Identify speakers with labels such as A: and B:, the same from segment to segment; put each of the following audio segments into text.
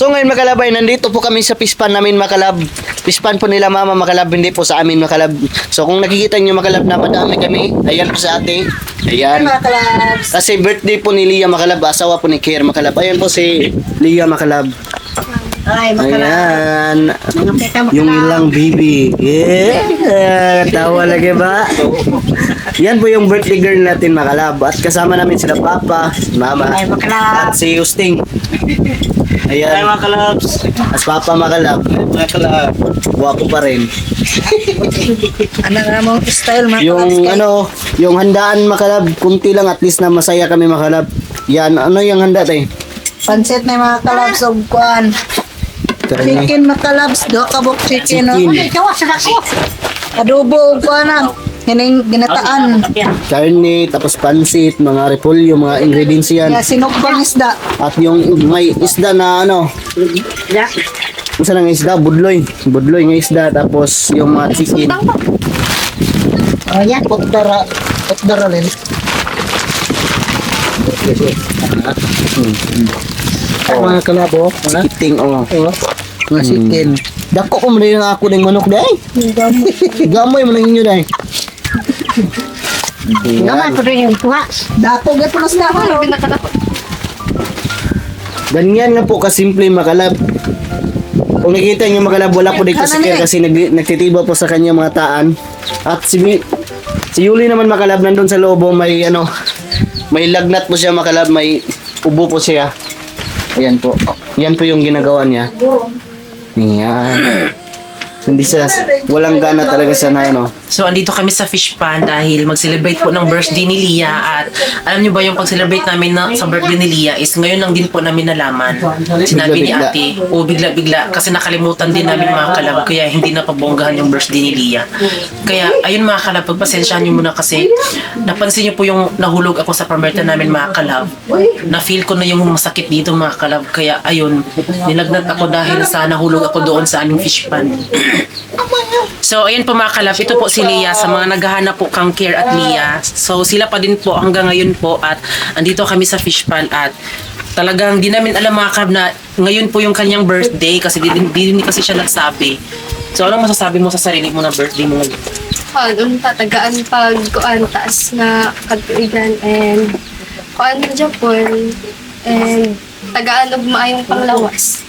A: So ngayon mga kalab ay nandito po kami sa pispan namin mga kalab. Pispan po nila mama mga kalab, hindi po sa amin mga kalab. So kung nakikita nyo mga kalab na madami kami, ayan po sa ate. Ayan.
B: Mga kalabs.
A: Kasi birthday po ni Lia Makalab, asawa po ni Kier Makalab. Ayan po si Lia Makalab.
B: Ay, mga kalabs.
A: Ayan. Yung ilang baby. Yeah. Tawa lagi ba? Yan po yung birthday girl natin Makalab. At kasama namin sila Papa, Mama,
B: Ay, mga kalabs.
A: at si Usting.
C: Ay,
A: Ayan.
C: mga kalabs.
A: As Papa Makalab.
C: Mga kalabs.
A: Guwapo pa rin.
B: Ano nga mong style, mga
A: Yung ano, yung handaan Makalab, kunti lang at least na masaya kami Makalab. Yan, ano yung handa tayo?
B: Pansit na yung mga kalabs o kuan. Chicken mga kalabs. Do kabok chicken.
A: Chicken.
B: Adobo o kuan na. Hining ginataan.
A: Karne, tapos pansit, mga repolyo, mga ingredients yan.
B: Ya, sinugbang isda.
A: At yung may isda na ano,
B: Ya.
A: Isa lang isda, budloy. Budloy ng isda, tapos yung mga chicken.
B: Oh, yan. Putdara. Putdara rin.
A: Oh, mga kalabo, chicken, oh.
B: Mga chicken.
A: Dako ko mo yung ako ng manok day. Gamoy mo na inyo day. Yan.
B: ko rin yung tuha. Dato gato na sila ako.
A: Ganyan nga po kasimple makalab. Kung nakita niyo makalab, wala po dito si Kier kasi nag, nagtitiba po sa kanya mga taan. At si, Mi- si Yuli naman makalab nandun sa lobo may ano, may lagnat po siya makalab, may ubo po siya. Ayan po. Yan po yung ginagawa niya. Yan. Hindi siya, walang gana talaga siya na ano.
D: So, andito kami sa fish pan dahil mag-celebrate po ng birthday ni Lia at alam niyo ba yung pag-celebrate namin na, sa birthday ni Lia is ngayon lang din po namin nalaman. Sinabi ni ate, o bigla-bigla kasi nakalimutan din namin mga kalab kaya hindi na pabonggahan yung birthday ni Lia. Kaya ayun mga kalab, pagpasensyahan niyo muna kasi napansin niyo po yung nahulog ako sa pamberta namin mga kalab. Na-feel ko na yung masakit dito mga kalab kaya ayun, nilagnat ako dahil sa nahulog ako doon sa aming fish pan. So, ayan po mga kalab, ito po si Lia sa mga naghahanap po kang Care at Lia. So, sila pa din po hanggang ngayon po at andito kami sa fish pan at talagang di namin alam mga kalab na ngayon po yung kanyang birthday kasi di, di, di, kasi siya nagsabi. So, anong masasabi mo sa sarili mo na birthday mo ngayon?
E: pag unta tagaan pag kuan taas na katuigan and kuan na Japon and tagaan og maayong panglawas.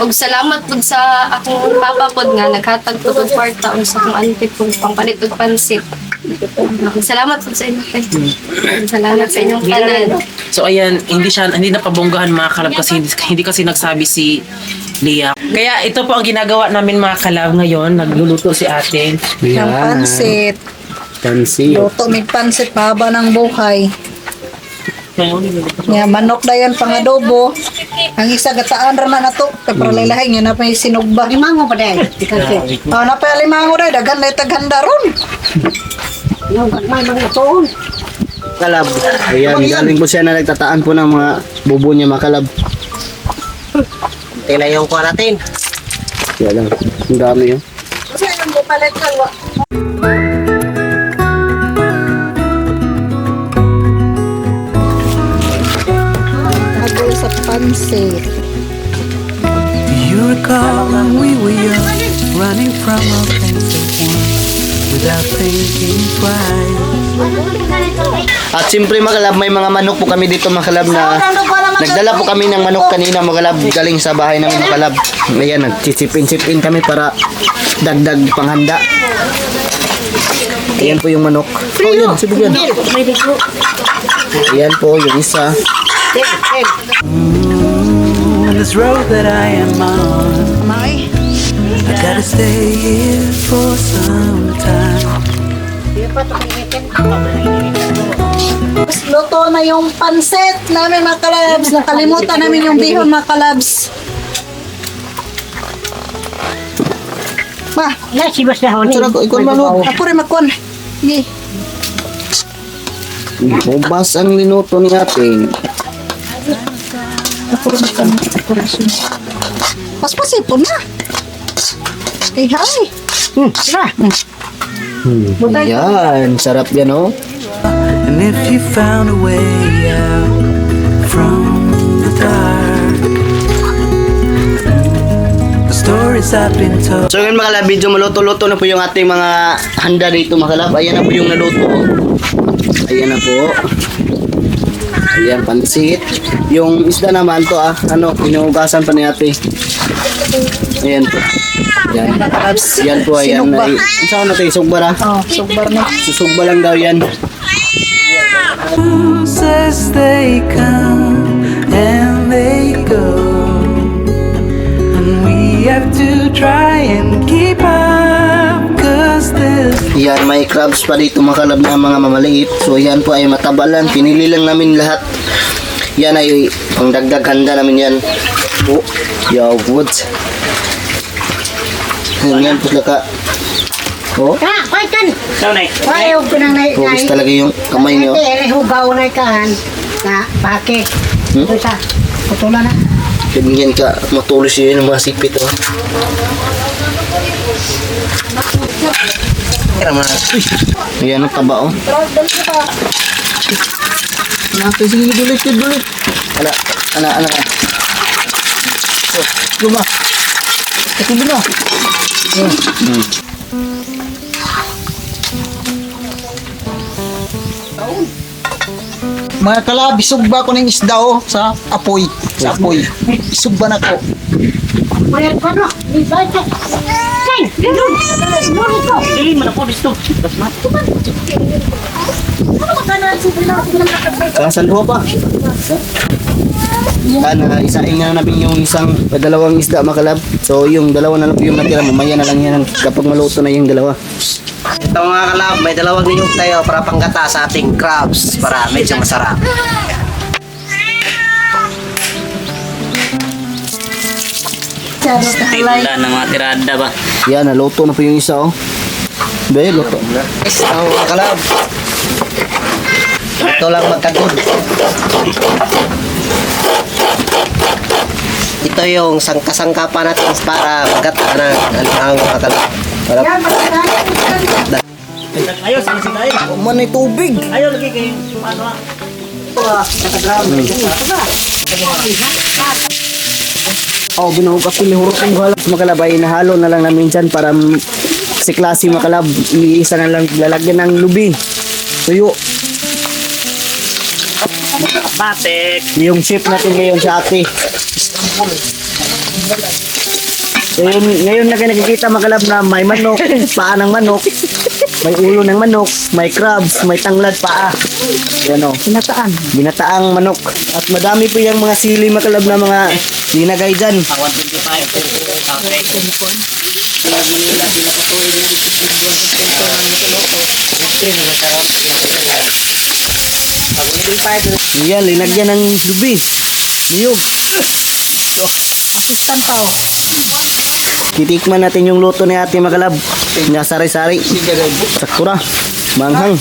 E: Og salamat pud sa akong papa pod nga naghatag pud og kwarta og sa akong auntie pud pangpalit og pansit. Salamat pud sa inyo. kay. Salamat sa inyong tanan.
D: So ayan, hindi siya hindi na pabonggahan mga kalab kasi hindi, hindi kasi nagsabi si Lia. Kaya ito po ang ginagawa namin mga kalab ngayon. Nagluluto si ate.
B: Ang pansit.
A: Pansi.
B: Luto may pansit pahaba ng buhay. Nga manok na yan pang adobo. Ang isa gataan ra na nato. Kaya para lalahay nga na pa yung sinugba. Limango pa dahil. Oh, na pa limango dahil. Dagan na itaghanda ron. May mga tuon.
A: Kalab. Ayan, galing po siya na nagtataan po ng mga bubo niya makalab.
C: Tila yung natin.
A: Kaya lang, ang dami yun.
B: Kasi yung bupalit ka. Pansit.
F: Do you recall when we were young, running from at once, without thinking twice?
A: At siyempre makalab, may mga manok po kami dito makalab na nagdala po kami ng manok kanina makalab galing sa bahay namin makalab. Ayan, nagchitsipin-chipin kami para dagdag panghanda. Ayan po yung manok. Oh, yan, sibog yan. Ayan po, yung isa.
F: On this road that I am on,
B: May.
F: I gotta stay here for some time.
B: Tapos luto na yung pansit namin mga kalabs. Nakalimutan namin yung bihon mga kalabs. Ma,
A: Saan ako? Ikaw manok.
B: ako rin makon. Sige.
A: Bubas ang linuto ni ate.
B: Ako rin makon. Ako rin makon. Paspasipon na. Hey, hi. Hmm. Tara.
A: Yan, sarap yan oh.
F: And if you found a way out from the dark, stories I've been told.
A: So yun mga kalab, medyo maluto-luto na po yung ating mga handa dito mga kalab. Ayan na po yung naluto. Ayan na po. Ayan, pansit. Yung isda naman to ah, ano, inuugasan pa ni ate. Ayan po. Ayan. Yan po, ayan.
B: Sinugba.
A: Ay, ang saan natin, sugba na?
B: Oh, sugbar na.
A: Susugba lang daw yan.
F: Says they come and they go. And we have to try and
A: Yan, may crabs pa dito mga kalab na mga mamaliit. So yan po ay matabalan. Pinili lang namin lahat. Yan ay pang dagdag handa namin yan. Oh, yaw woods. Yan, yan po sila ka. Oh,
G: Ka, kay kan.
C: Nanay.
G: Kaya yung pinang nai
A: pugis talaga yung kamay niyo.
G: Ere hugaw na kan. Na pake.
A: Hmm?
G: Ito sa. Putulan na.
A: Ganyan ka, matulis yun yung mga sipit. Oh.
C: Kira mo na.
A: Yan ang taba oh. Natin, sige, dulit, dulit. Ala, ala, ala. Luma. Ito na. Hmm.
B: Mga kalab, isugba ko ng isda oh, sa apoy. Sa apoy. Isugba na ko.
G: Mayroon pa no. Di ba Doon. Doon ito.
C: Dili man ako dito.
G: Ano ka na sila na
A: Kasan dua pa. Yan, uh, isain na namin yung isang uh, dalawang isda makalab. So yung dalawa na lang yung natira. Mamaya na lang yan kapag maluto na yung dalawa.
C: Ito mga kalab, may dalawang niyog tayo para panggata sa ating crabs para medyo masarap.
H: Wala na mga tirada ba?
A: Yan, naluto na po yung isa oh. Be, luto.
C: Ang mga kalab. Ito lang magkagod. Ito yung sangka-sangka pa natin para magata na ang mga kalab. Para Ayos, sige sige tayo.
A: Man ay tubig.
C: Ayaw lagi kayo. Ano ah.
A: Oh, binuhog ako lihurot ng halap. Makalabay, nahalo na lang namin dyan para si klase makalab. Iisa na lang lalagyan ng lubi. Tuyo.
H: Batik!
A: Yung chef natin ngayon sa ate. Yun, ngayon na nakikita makalab na may manok, paa ng manok, may ulo ng manok, may crabs, may tanglad paa. Yan o.
B: Pinataan.
A: Binataang manok. At madami po yung mga sili makalab na mga linagay dyan.
H: 125.
A: Yan, linagyan ng lubi. Niyog.
B: Assistant tao.
A: Titikman natin yung luto ni ate makalab. Nga sari-sari. Sakura. Manghang.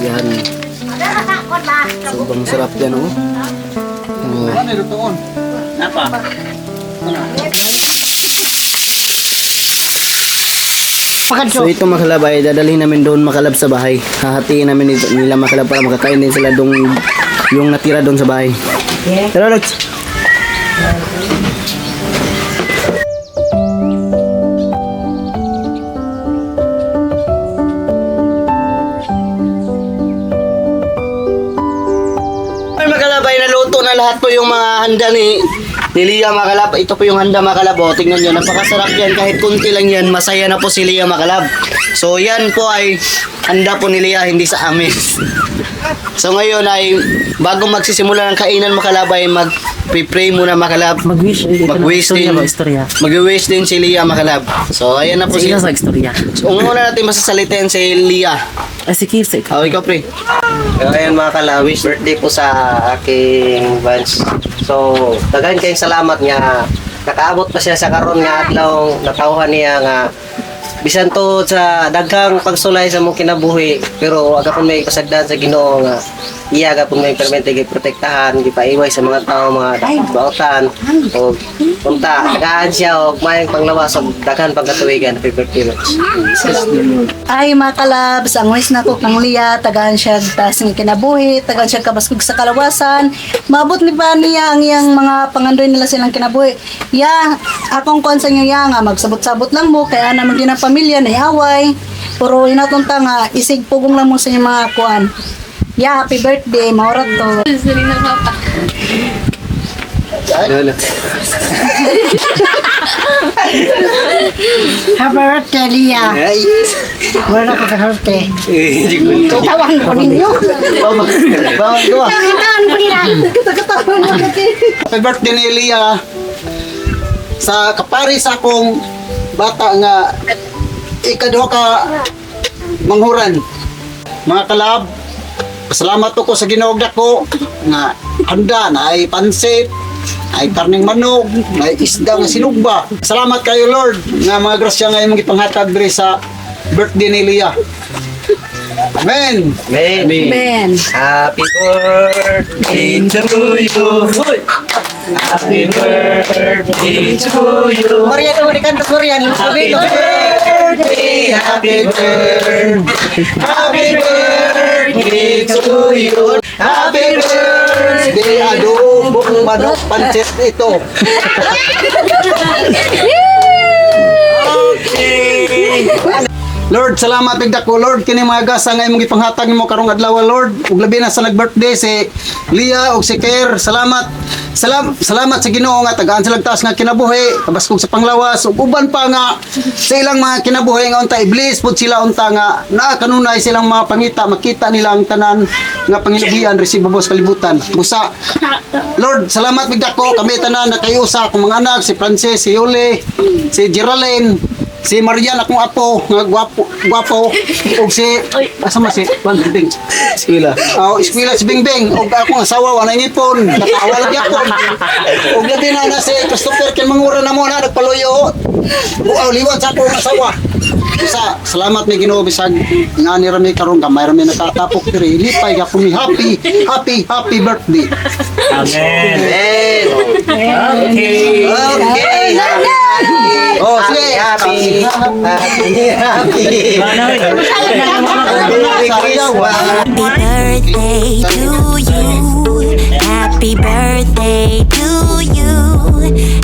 A: Yan. Sobrang sarap yan oh. Oh.
B: Ano ito on?
A: So ito makalab ay dadalhin namin doon makalab sa bahay. Hahatiin namin ito, nila makalab para makakain din sila doon yung natira doon sa bahay. Pero Lex. Ay makalabay naluto na lahat po yung mga handa ni ni Lia Makalab. Ito po yung handa Makalab. O, tingnan nyo, napakasarap yan. Kahit kunti lang yan, masaya na po si Lia Makalab. So yan po ay handa po ni Lia, hindi sa amin. so ngayon ay bago magsisimula ng kainan Makalab ay mag pray muna Makalab.
D: Mag-wish.
A: Mag-wish din.
D: Istorya.
A: Mag-wish din si Lia Makalab. So ayan na po si...
D: Sige sa istorya.
A: So una natin masasalitain si Lia.
D: Ay, si Kirse.
A: Oh, ikaw pre.
C: Ngayon mga kalawis, birthday po sa aking Vance. So, daghan kayong salamat nga nakaabot pa siya sa karon nga adlaw natawhan niya nga bisan to sa daghang pagsulay sa mong kinabuhi pero aga pun may pasagdan sa Ginoo nga iya aga pun may permente gi protektahan gipaiway sa mga tao mga bautan o punta tagaan siya og mayang panglawas og daghan happy birthday Mitch.
B: Ay mga kalabs, ang wish na ko kang Lia, tagaan siya taas ng kinabuhi, tagaan siya kabaskog sa kalawasan. Maabot ni pa niya ang iyang mga pangandoy nila silang kinabuhi. Ya, akong kon sa inyo ya nga, magsabot-sabot lang mo, kaya naman din ang pamilya na iaway. Pero inatunta nga, isig pugong lang mo sa inyong mga kuan. Ya, happy birthday, maurat to.
E: Na papa.
G: Happy birthday, Lia.
C: Ay,
G: Wala ko sa birthday.
C: di ko
G: Tawan ko ninyo.
A: Bawal ko ah.
G: Ko nila.
I: Happy birthday ni Elia sa kapari sa akong bata nga ikaduha ka manghuran. Mga kalab, pasalamat ko sa Ginoo ko nga handa na ay pansit, ay karning manok, na isda nga sinugba. Salamat kayo Lord nga mga grasya nga imong ipanghatag diri sa birthday ni Elia. Amen.
C: Men.
B: Ben.
C: Happy birthday to you. Happy birthday to you. Marian, oh, di kantas Marian. Happy birthday, happy birthday. Happy birthday to you. Happy birthday.
I: Adobong manok pansit ito. Lord, salamat bigda ko Lord kini mga gasa nga imong ipanghatag nimo karong adlaw Lord ug labi na sa nag-birthday si Lia ug si Ker. Salamat. Salam, salamat sa Ginoo nga tagaan sila taas nga kinabuhi, kabaskog sa panglawas ug uban pa nga sa ilang mga kinabuhi nga unta iblis pud sila unta nga naa kanunay silang mga pangita makita nila ang tanan nga panginugian resibo sa kalibutan. Busa. Lord, salamat bigda ko kami tanan na kayo sa akong mga anak si Francis, si Yuli, si Geraldine, si Marian akong apo nga gwapo gwapo. Ug si asa man si Bingbing
A: Sila.
I: Oh, eskwela si Bingbing ug akong asawa wala ngipon natawa lang gyapon ug labi na na si Christopher ken mangura na mo na nagpaluyo Wow, liwat sa akong asawa. Sa salamat ni Ginoo bisag nga ni rami karon gamay rami nakatapok diri. Lipay ka kumi happy happy happy birthday.
H: Amen.
C: Amen.
H: Okay.
C: Okay. Happy,
I: Oh, sige.
C: happy, happy, happy.
J: Happy birthday to you. Happy birthday to you.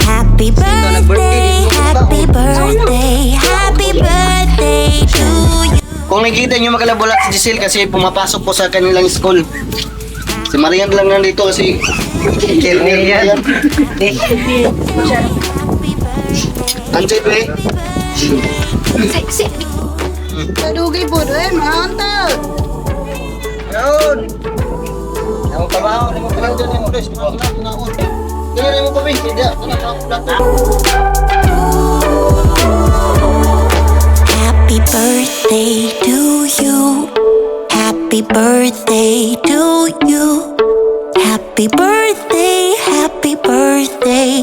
J: Happy birthday, happy birthday, happy birthday to you.
A: Kung nakikita nyo magalabulat si Giselle kasi pumapasok po sa kanilang school. Si Marian lang nandito kasi
C: Kirnilian.
A: Ansit eh.
B: Kadugi po, eh, mga anta.
A: Yun! Ang trabaho ni mo pa lang dyan ni mo guys. Kaya mo pa ba? Hindi.
J: Happy birthday to you. Happy birthday to you. Happy birthday, happy birthday,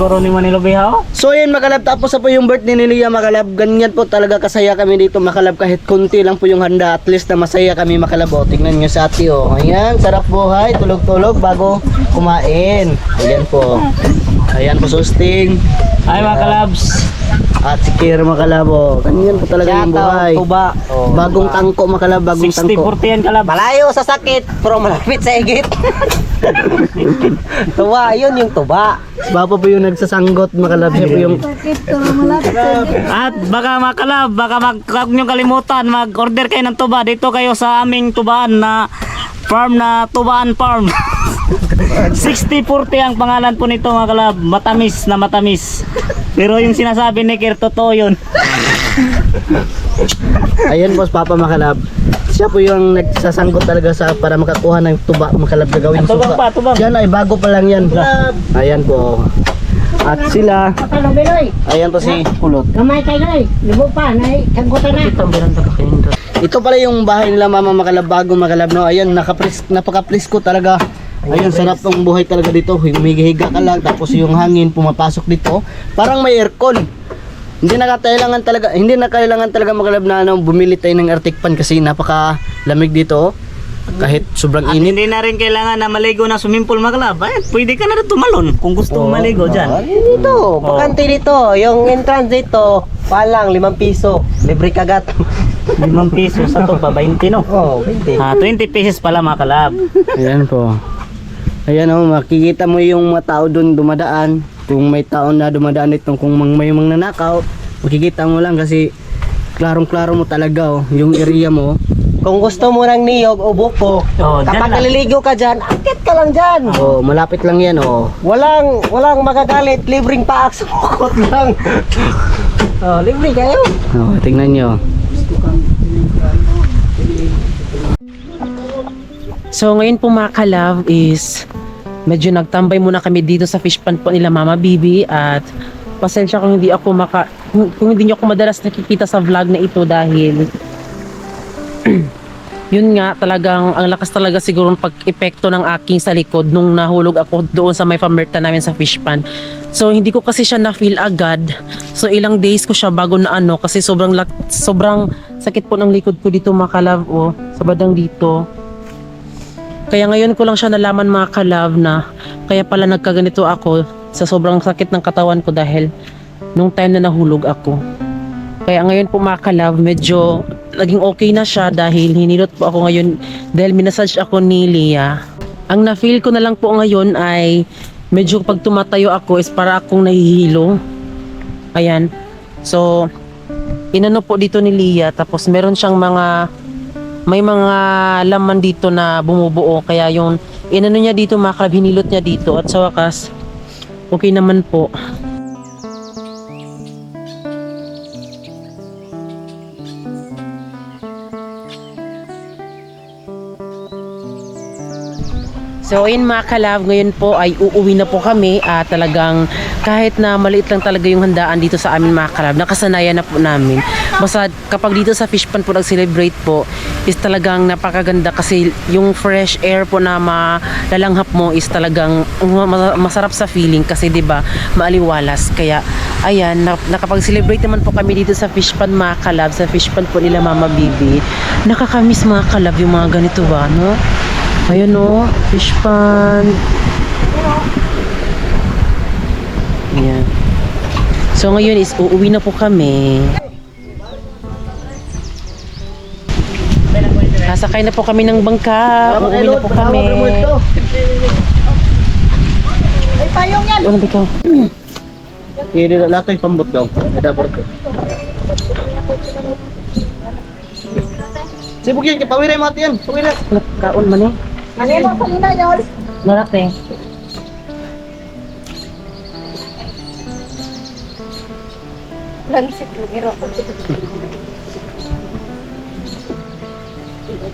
H: Siguro ni Manilo Bihaw?
A: So yun makalab tapos po yung birthday ni Lia makalab ganyan po talaga kasaya kami dito makalab kahit kunti lang po yung handa at least na masaya kami makalab o tingnan nyo sa ati o ayan sarap buhay tulog-tulog bago kumain ayan po ayan po susting
H: Ay mga kalabs.
A: at si Kira makalab o ganyan po talaga yung buhay
H: Tuba.
A: bagong tangko makalab bagong tangko
H: 60-40 yan kalab.
C: Malayo sa sakit, pero malapit sa igit. tuwa, yun yung tuba.
A: Bapa po yung nagsasanggot makalab siya po yung
H: At baka mga kalab, baka mag, huwag niyong kalimutan, mag-order kayo ng tuba. Dito kayo sa aming tubaan na farm na tubaan farm. 60-40 ang pangalan po nito mga kalab. Matamis na matamis. Pero yung sinasabi ni Kir, totoo yun.
A: Ayan boss Papa Makalab. Siya po yung nagsasanggot talaga sa para makakuha ng tuba makalab na gawing
H: Tubang
A: suka.
H: pa, tubang.
A: Yan ay bago pa lang yan. Ayan po. At sila, ayan po si Kulot.
G: Kamay kay Loy. Libo pa. Nay, kagutan na.
A: Ito pala yung bahay nila Mama Makalab bago Makalab no. Ayan, nakapres napaka-presko talaga. Ayun, sarap ng buhay talaga dito. Humihiga ka lang tapos yung hangin pumapasok dito. Parang may aircon. Hindi na kailangan talaga, hindi na kailangan talaga Makalab na ano, bumili tayo ng Arctic fan kasi napaka lamig dito. oh. Kahit sobrang
H: At
A: init.
H: hindi na rin kailangan na maligo na swimming pool makalab. Eh, pwede ka na rin tumalon kung gusto mo maligo dyan.
C: Dito, bakante dito. Yung entrance dito, palang, limang piso. Libre kagat.
H: 5 piso sa to, ba 20 no?
C: oh, 20.
H: Ah, 20 pesos pala mga kalab.
A: Ayan po. Ayan oh, makikita mo yung mga tao doon dumadaan. Kung may tao na dumadaan dito, kung mang- may mga nanakaw, makikita mo lang kasi klarong-klaro mo talaga oh, yung area mo.
C: Kung gusto mo ng niyog o buko,
H: Oh,
C: kapag naliligo ka dyan, akit ka lang dyan.
A: Oh, malapit lang yan oh.
C: Walang, walang magagalit, libreng paak sa bukot lang. oh, libre kayo.
A: Oh, tingnan nyo.
D: So ngayon po mga kalab is medyo nagtambay muna kami dito sa fish pond po nila Mama Bibi at pasensya kung hindi ako maka kung, hindi niyo ako madalas nakikita sa vlog na ito dahil yun nga talagang ang lakas talaga siguro ng pag-epekto ng aking sa likod nung nahulog ako doon sa may pamerta namin sa fish pond. So hindi ko kasi siya na-feel agad. So ilang days ko siya bago na ano kasi sobrang sobrang sakit po ng likod ko dito mga kalab oh, sa badang dito. Kaya ngayon ko lang siya nalaman mga kalab na kaya pala nagkaganito ako sa sobrang sakit ng katawan ko dahil nung time na nahulog ako. Kaya ngayon po mga kalab, medyo naging okay na siya dahil hinilot po ako ngayon dahil minasage ako ni Lia. Ang na-feel ko na lang po ngayon ay medyo pag tumatayo ako is para akong nahihilo. Ayan. So, inano po dito ni Lia tapos meron siyang mga may mga laman dito na bumubuo. Kaya yung inano niya dito mga kalab, hinilot niya dito. At sa wakas okay naman po. So ayun mga kalab, ngayon po ay uuwi na po kami. At talagang kahit na maliit lang talaga yung handaan dito sa amin mga kalab, nakasanayan na po namin. Basta kapag dito sa fish pond po nag-celebrate po, is talagang napakaganda kasi yung fresh air po na malalanghap mo is talagang ma- masarap sa feeling kasi 'di ba maaliwalas. Kaya ayan, na- nakapag-celebrate naman po kami dito sa fish pond mga kalab, sa fish pond po nila Mama Bibi. Nakakamiss mga kalab yung mga ganito ba, no? Ayun o, fish pond. Ayan. So ngayon is uuwi na po kami. Sasakay na po kami ng bangka. Uuwi na po kami.
B: Ay, payong yan.
D: Ano ba ikaw?
A: Hindi na lahat yung pambot daw. Dapat ko. Sibuk yan, pawiray mo ate yan. Pawiray.
D: Kaon man eh.
B: Ano mo sa ina yun?
D: Narate.
E: Lansit mo, iro.